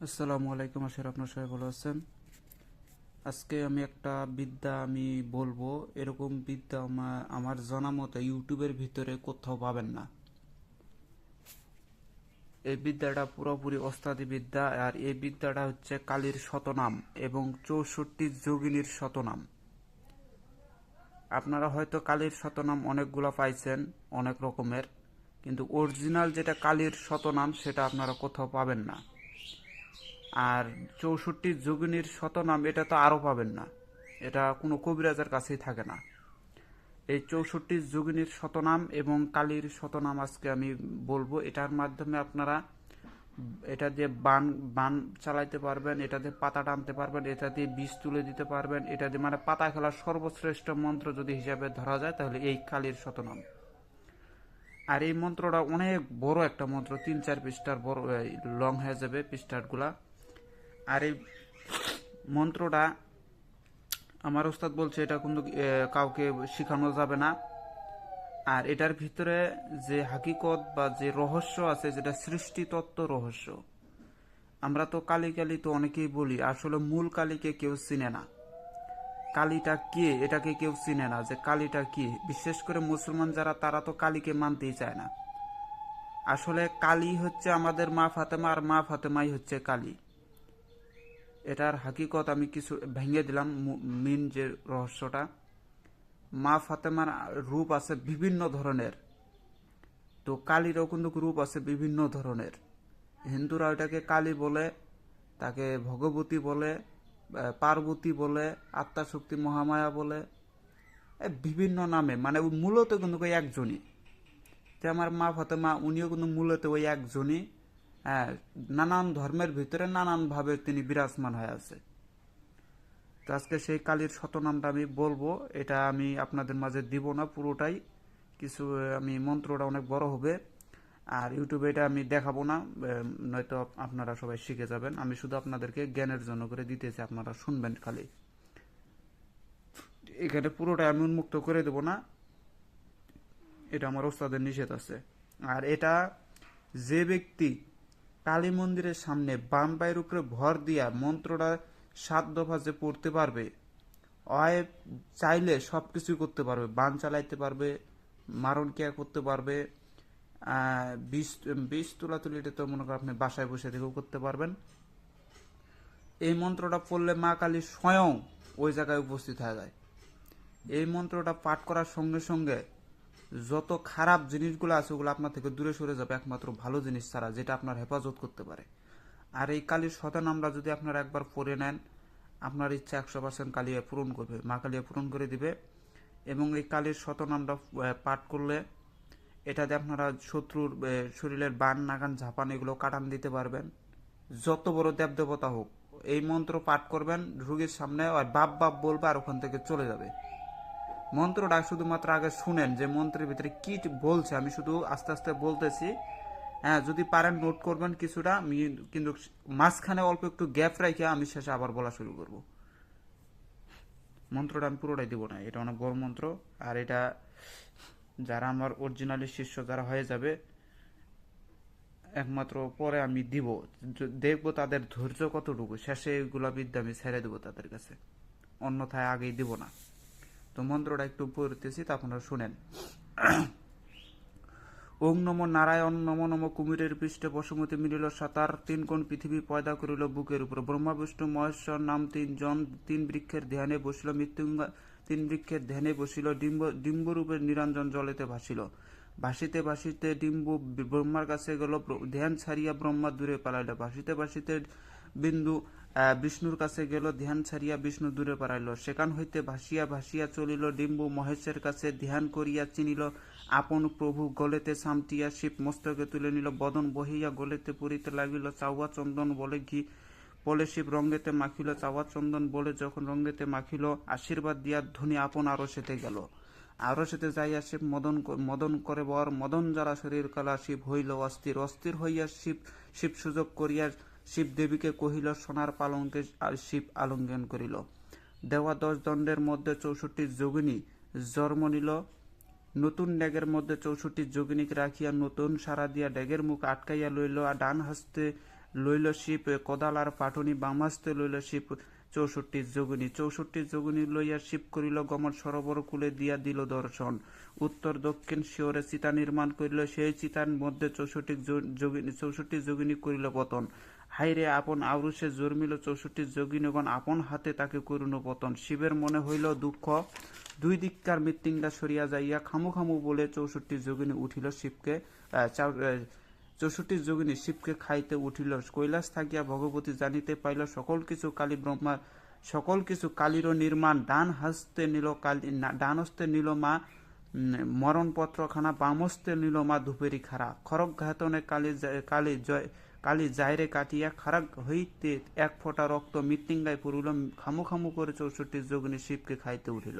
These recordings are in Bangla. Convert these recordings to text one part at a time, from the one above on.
আসসালামু আলাইকুম আশার আপনার সবাই ভালো আছেন। আজকে আমি একটা বিদ্যা আমি বলব, এরকম বিদ্যা আমা- আমার জানা মতো ইউটিউবের ভিতরে কোথাও পাবেন না। এই বিদ্যাটা পুরোপুরি ওস্তাদি বিদ্যা, আর এই বিদ্যাটা হচ্ছে কালীর শতনাম এবং চৌষট্টি যোগিনীর শতনাম। আপনারা হয়তো কালীর শতনাম অনেকগুলো পাইছেন, অনেক রকমের, কিন্তু অরিজিনাল যেটা কালীর শতনাম, সেটা আপনারা কোথাও পাবেন না। আর চৌষট্টি যোগিনীর শতনাম এটা তো আরও পাবেন না। এটা কোনো কবিরাজের কাছেই থাকে না। এই চৌষট্টি যোগিনীর শতনাম এবং কালীর শতনাম আজকে আমি বলব। এটার মাধ্যমে আপনারা এটা দিয়ে বান বান চালাইতে পারবেন, এটা দিয়ে পাতা টানতে পারবেন, এটা দিয়ে বীজ তুলে দিতে পারবেন, এটা দিয়ে মানে পাতা খেলার সর্বশ্রেষ্ঠ মন্ত্র যদি হিসাবে ধরা যায়, তাহলে এই কালীর শতনাম আর এই মন্ত্রটা অনেক বড় একটা মন্ত্র, তিন চার পৃষ্ঠার বড় লং হয়ে যাবে পৃষ্ঠাগুলা। আর এই মন্ত্রটা আমার ওস্তাদ বলছে এটা কিন্তু কাউকে শেখানো যাবে না। আর এটার ভিতরে যে হাকিকত বা যে রহস্য আছে, যেটা সৃষ্টি তত্ত্ব রহস্য, আমরা তো কালী কালী তো অনেকেই বলি, আসলে মূল কালীকে কেউ চিনে না। কালীটা কে? এটাকে কেউ চিনে না যে কালীটা কি? বিশেষ করে মুসলমান যারা, তারা তো কালীকে মানতেই চায় না। আসলে কালী হচ্ছে আমাদের মা ফাতেমা, আর মা ফাতেমাই হচ্ছে কালী। এটার হাকিকত আমি কিছু ভেঙে দিলাম মেন যে রহস্যটা। মা ফাতেমার রূপ আছে বিভিন্ন ধরনের। তো কালীরও কিন্তু রূপ আছে বিভিন্ন ধরনের। হিন্দুরা ওইটাকে কালী বলে, তাকে ভগবতী বলে পার্বতী বলে আত্মাশক্তি মহামায়া বলে বিভিন্ন নামে। মানে মূলত কিন্তু ওই একজনই। যে আমার মা ফাতেমা, উনিও কিন্তু মূলত ওই একজনই। নানান ধর্মের ভিতরে নানানভাবে তিনি বিরাজমান হয়ে আছে। তো আজকে সেই কালীর শতনামটা আমি বলব, এটা আমি আপনাদের মাঝে দিব না, পুরোটাই। কিছু, আমি মন্ত্রটা অনেক বড় হবে, আর ইউটিউবে এটা আমি দেখাবো না নয়তো আপনারা সবাই শিখে যাবেন। আমি শুধু আপনাদেরকে জ্ঞানের জন্য করে দিতেছি, আপনারা শুনবেন খালি। এখানে পুরোটা আমি উন্মুক্ত করে দেবো না, এটা আমার ওস্তাদের নিষেধ আছে। আর এটা যে ব্যক্তি কালী মন্দিরের সামনে বাম পায়ের উপরে ভর দিয়া মন্ত্রটা সাত দফা যে পড়তে পারবে, অয় চাইলে সব কিছুই করতে পারবে, বান চালাইতে পারবে, মারণ কেয়া করতে পারবে বিষ বিষ তুলাতুলি এটা তো মনে করেন আপনি বাসায় বসে থেকেও করতে পারবেন। এই মন্ত্রটা পড়লে মা কালী স্বয়ং ওই জায়গায় উপস্থিত হয়ে যায়। এই মন্ত্রটা পাঠ করার সঙ্গে সঙ্গে যত খারাপ জিনিসগুলো আছে, ওগুলো আপনার থেকে দূরে সরে যাবে একমাত্র ভালো জিনিস ছাড়া, যেটা আপনার হেফাজত করতে পারে। আর এই কালীর শতান আমরা যদি আপনারা একবার পড়ে নেন, আপনার ইচ্ছা একশো পার্সেন্ট কালিয়া পূরণ করবে, মা কালিয়া পূরণ করে দিবে। এবং এই কালীর শতনামটা পাঠ করলে এটাতে আপনারা শত্রুর শরীরের বান, নাগান, ঝাপান এগুলো কাটান দিতে পারবেন। যত বড় দেবদেবতা হোক, এই মন্ত্র পাঠ করবেন, রুগীর সামনে, আর বাপ বাপ বলবে আর ওখান থেকে চলে যাবে। মন্ত্রটা শুধুমাত্র আগে শুনেন যে মন্ত্রের ভিতরে কি বলছে, আমি শুধু আস্তে আস্তে বলতেছি। হ্যাঁ যদি পারেন নোট করবেন কিছুটা, আমি কিন্তু মাঝখানে অল্প একটু গ্যাপ রেখে আমি শেষে আবার বলা শুরু করব। মন্ত্রটা আমি পুরোটাই দিব না, এটা অনেক বড় মন্ত্র। আর এটা যারা আমার অরিজিনালি শিষ্য যারা হয়ে যাবে, একমাত্র পরে আমি দিব। দেখব তাদের ধৈর্য কতটুকু, শেষে এগুলা বিদ্যা আমি ছেড়ে দেবো তাদের কাছে। অন্যথায় আগেই দিব না। তো মন্ত্রটা একটু পড়তেছি তা আপনারা শুনেন। ওং নম নারায়ণ, নম নম কুমিরের পৃষ্ঠে বসুমতী মিলিল সাতার, তিন কোণ পৃথিবী পয়দা করিল বুকের উপর। ব্রহ্মা, বিষ্ণু, মহেশ্বর, নাম তিন, জন তিন বৃক্ষের ধ্যানে বসিল, মৃত্যুঙ্গা তিন বৃক্ষের ধ্যানে বসিল, ডিম্ব, ডিম্বরূপের নিরঞ্জন জলেতে ভাসিল। ভাসিতে ভাসিতে ডিম্ব ব্রহ্মার কাছে গেল ধ্যান ছাড়িয়া ব্রহ্মা দূরে পালাইল। ভাসিতে ভাসিতে বিন্দু বিষ্ণুর কাছে গেল, ধ্যান ছাড়িয়া বিষ্ণু দূরে পারাইল সেখান হইতে ভাসিয়া ভাসিয়া চলিল, ডিম্বু মহেশের কাছে ধ্যান করিয়া চিনিল, আপন প্রভু গলেতে সামটিয়া শিব মস্তকে তুলে নিল, বদন বহিয়া গলেতে পড়িতে লাগিল, চাওয়া চন্দন বলে ঘি, বলে শিব রঙ্গেতে মাখিল, চাওয়া চন্দন বলে যখন রঙ্গেতে মাখিল, আশীর্বাদ দিয়া ধ্বনি আপন আরও সেতে গেল। আরও সেতে যাইয়া শিব মদন মদন করে বর, মদন যারা শরীর কালা শিব হইল অস্থির। অস্থির হইয়া শিব শিব সুযোগ করিয়া শিব দেবীকে কহিল, সোনার পালঙ্কে শিব আলিঙ্গন করিল। দেওয়া দশ দণ্ডের মধ্যে চৌষট্টি যোগিনী জন্ম নিল। নতুন ড্যাগের মধ্যে চৌষট্টি যোগিনীকে রাখিয়া নতুন সারা দিয়া ড্যাগের মুখ আটকাইয়া লইল। আর ডান হস্তে লইল শিব, কোদাল আর পাটনি বামাস্তে লইল শিব চৌষট্টি যোগিনী। চৌষট্টি যোগিনী লইয়া শিব করিল, গমন সরোবর কুলে দিয়া দিল দর্শন। উত্তর, দক্ষিণ শিওরে চিতা নির্মাণ করিল। সেই চিতার মধ্যে চৌষট্টি যোগিনী চৌষট্টি যোগিনী করিল পতন। হাইরে আপন আউরুষে জন্মিল চৌষট্টি যোগিনীগণ আপন হাতে তাকে করুণ পতন। শিবের মনে হইল দুঃখ। দুই দিককার মৃত্যুঙ্গা সরিয়া যাইয়া খামু খামু বলে চৌষট্টি যোগিনী উঠিল শিবকে চৌষট্টি যোগিনী শিবকে খাইতে উঠিল। কৈলাস থাকিয়া ভগবতী জানিতে পাইল, সকল কিছু কালী ব্রহ্মার সকল কিছু কালীর নির্মাণ। ডান হস্তে নিল কালী ডান হস্তে নিল মা মরণপত্রখানা বামস্তে নিল মা ধূপেরি খারা খড়গ ঘাতনে কালী কালী জয় কালী জায়রে কাটিয়া খারাক হইতে এক ফোঁটা রক্ত মৃত্যুঙ্গায় পড়িল খামু খামু করে চৌষট্টি যোগিনী শিবকে খাইতে উঠিল।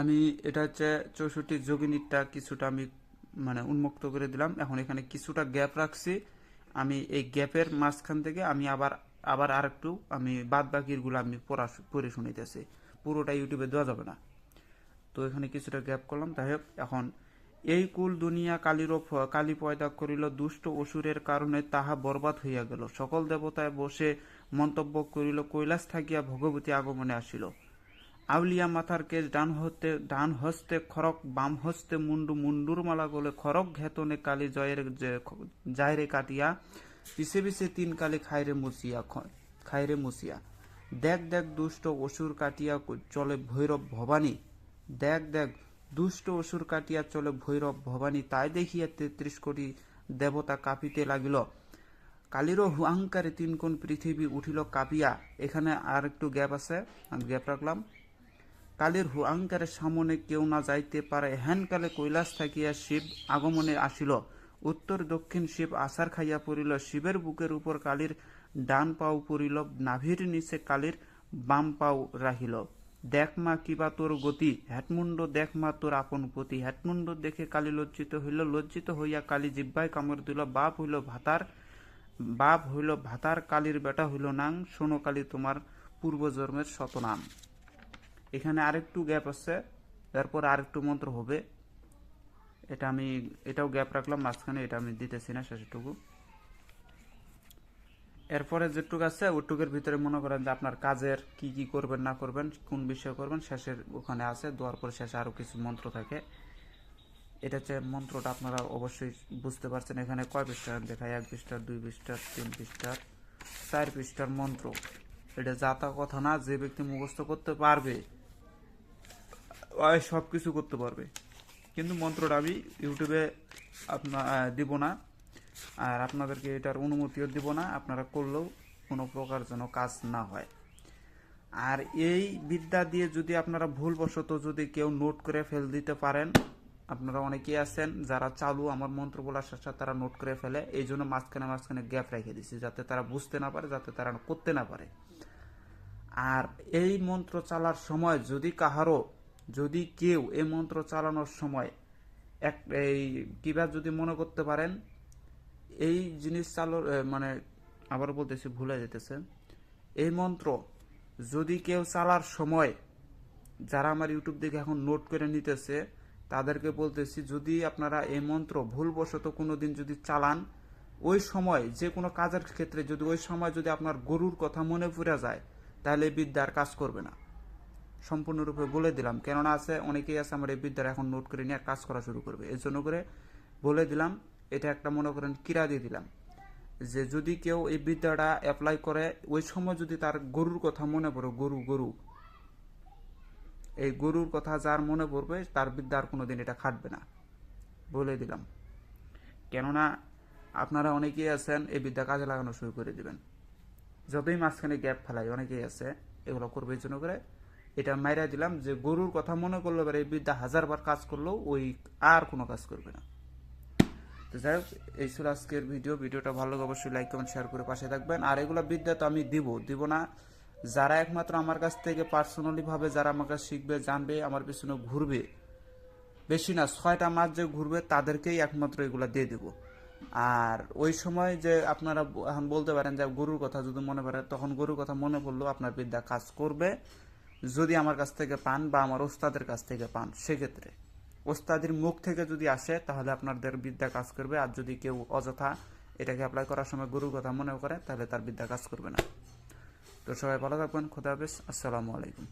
আমি এটা হচ্ছে চৌষট্টি যোগিনীরটা কিছুটা আমি মানে উন্মুক্ত করে দিলাম। এখন এখানে কিছুটা গ্যাপ রাখছি। আমি এই গ্যাপের মাঝখান থেকে আমি আবার আবার আরেকটু আমি বাদ বাকিরগুলো আমি পড়া পড়ে শুনিতেছি পুরোটা ইউটিউবে দেওয়া যাবে না। তো এখানে কিছুটা গ্যাপ করলাম। যাই হোক, এখন এই কুল দুনিয়া কালীর কালী পয়দা করিল, দুষ্ট অসুরের কারণে তাহা বরবাদ হইয়া গেল। সকল দেবতায় বসে মন্তব্য করিল, কৈলাস থাকিয়া ভগবতী আগমনে আসিল। আউলিয়া মাথার কেশ ডান হতে, ডান হস্তে খরক বাম হস্তে মুন্ডু, মুন্ডুর মালা গলে খরক ঘেতনে কালী জয়ের জায়রে কাটিয়া, পিছে পিছে তিন কালী খাইরে মুছিয়া, খ- খাইরে মুছিয়া। দেখ দেখ দুষ্ট অসুর কাটিয়া চলে ভৈরব ভবানী। দেখ দেখ দুষ্ট অসুর কাটিয়া চলে ভৈরব ভবানী, তাই দেখিয়া তেত্রিশ কোটি দেবতা কাঁপিতে লাগিল। কালিরও হুয়াঙ্কারে তিন কোণ পৃথিবী উঠিল কাঁপিয়া। এখানে আর একটু গ্যাপ আছে, আমি গ্যাপ রাখলাম। কালীর হুয়াঙ্কারের সামনে কেউ না যাইতে পারে। হেনকালে কৈলাস থাকিয়া শিব আগমনে আসিল। উত্তর দক্ষিণ শিব আসার খাইয়া পড়িল। শিবের বুকের উপর কালির ডান পাও পড়িল, নাভির নিচে কালির বাম পাও রাখিল দেখ মা কিবা তোর গতি। হ্যাটমুন্ড দেখ মা তোর আপন পতি হ্যাটমুন্ড দেখে কালী লজ্জিত হইল, লজ্জিত হইয়া কালী জিব্বায় কামড় দিল, বাপ হইল ভাতার, বাপ হইল ভাতার, কালীর বেটা হইল নাং। শোনো কালী তোমার পূর্বজন্মের শতনাম। এখানে আরেকটু গ্যাপ আছে তারপর আরেকটু মন্ত্র হবে। এটা আমি, এটাও গ্যাপ রাখলাম, মাঝখানে এটা আমি দিতেছি না, শেষটুকু। এরপরে যেটুকু আছে, ওটুকের ভিতরে মনে করেন যে আপনার কাজের কি কি করবেন, না করবেন, কোন বিষয় করবেন, শেষের ওখানে আছে, দেওয়ার পর শেষে আরও কিছু মন্ত্র থাকে। এটা হচ্ছে মন্ত্রটা আপনারা অবশ্যই বুঝতে পারছেন। এখানে কয় পৃষ্ঠার দেখায়? এক পৃষ্ঠার, দুই পৃষ্ঠার, তিন পৃষ্ঠার, চার পৃষ্ঠার মন্ত্র। এটা যাতা কথা না, যে ব্যক্তি মুখস্থ করতে পারবে সব কিছু করতে পারবে। কিন্তু মন্ত্রটা আমি ইউটিউবে আপনার দিব না। আর আপনাদেরকে এটার অনুমতিও দিব না, আপনারা করলেও কোনো প্রকার যেন কাজ না হয়। আর এই বিদ্যা দিয়ে যদি আপনারা ভুলবশত যদি কেউ নোট করে ফেল দিতে পারেন, আপনারা অনেকেই আছেন যারা চালু আমার মন্ত্র বলার সাথে তারা নোট করে ফেলে, এই জন্য মাঝখানে মাঝখানে গ্যাপ রেখে দিছি, যাতে তারা বুঝতে না পারে, যাতে তারা করতে না পারে। আর এই মন্ত্র চালার সময় যদি কাহারও, যদি কেউ এই মন্ত্র চালানোর সময় এক, এই কিবা যদি মনে করতে পারেন এই জিনিস চালু মানে আবার বলতেছি, ভুলে যেতেছে এই মন্ত্র যদি কেউ চালার সময় যারা আমার ইউটিউব দেখে এখন নোট করে নিতেছে, তাদেরকে বলতেছি, যদি আপনারা এই মন্ত্র ভুলবশত কোনো দিন যদি চালান, ওই সময়, যে কোনো কাজের ক্ষেত্রে যদি ওই সময় যদি আপনার গরুর কথা মনে পড়ে যায়, তাহলে এই বিদ্যার কাজ করবে না। সম্পূর্ণরূপে বলে দিলাম। কেননা আছে, অনেকেই আছে আমার এই বিদ্যার এখন নোট করে নিয়ে কাজ করা শুরু করবে। এর জন্য করে বলে দিলাম এটা একটা মনে করেন কিরা দিয়ে দিলাম। যে যদি কেউ এই বিদ্যাটা অ্যাপ্লাই করে, ওই সময় যদি তার গরুর কথা মনে পড়ে, গরু গরু, এই গরুর কথা যার মনে পড়বে, তার বিদ্যা আর কোনোদিন এটা খাটবে না। বলে দিলাম। কেননা আপনারা অনেকেই আছেন, এই বিদ্যা কাজে লাগানো শুরু করে দিবেন। যতই মাঝখানে গ্যাপ ফেলাই, অনেকেই আছে, এগুলো করবে এই জন্য করে এটা মাইরা দিলাম যে গরুর কথা মনে করলে এবার এই বিদ্যা হাজারবার কাজ করলেও ওই আর কোনো কাজ করবে না। তো যাই হোক, এই ছিল আজকের ভিডিও। ভিডিওটা ভালো লাগে অবশ্যই লাইক কমেন্ট শেয়ার করে পাশে থাকবেন। আর এগুলো বিদ্যা তো আমি দিব দিব না। যারা একমাত্র আমার কাছ থেকে পার্সোনালি ভাবে, যারা আমার কাছে শিখবে, জানবে, আমার পিছনে ঘুরবে, বেশি না, ছয়টা মাস যে ঘুরবে, তাদেরকেই একমাত্র এগুলা দিয়ে দেব। আর ওই সময় যে আপনারা এখন বলতে পারেন যে গরুর কথা যদি মনে পড়ে, তখন গরুর কথা মনে পড়লেও আপনার বিদ্যা কাজ করবে। যদি আমার কাছ থেকে পান বা আমার ওস্তাদের কাছ থেকে পান, সেক্ষেত্রে। ওস্তাদের মুখ থেকে যদি আসে, তাহলে আপনাদের বিদ্যা কাজ করবে। আর যদি কেউ অযথা এটাকে অ্যাপ্লাই করার সময় গুরুর কথা মনে করে, তাহলে তার বিদ্যা কাজ করবে না। তো সবাই ভালো থাকবেন। খোদা হাফেজ। আসসালামু আলাইকুম।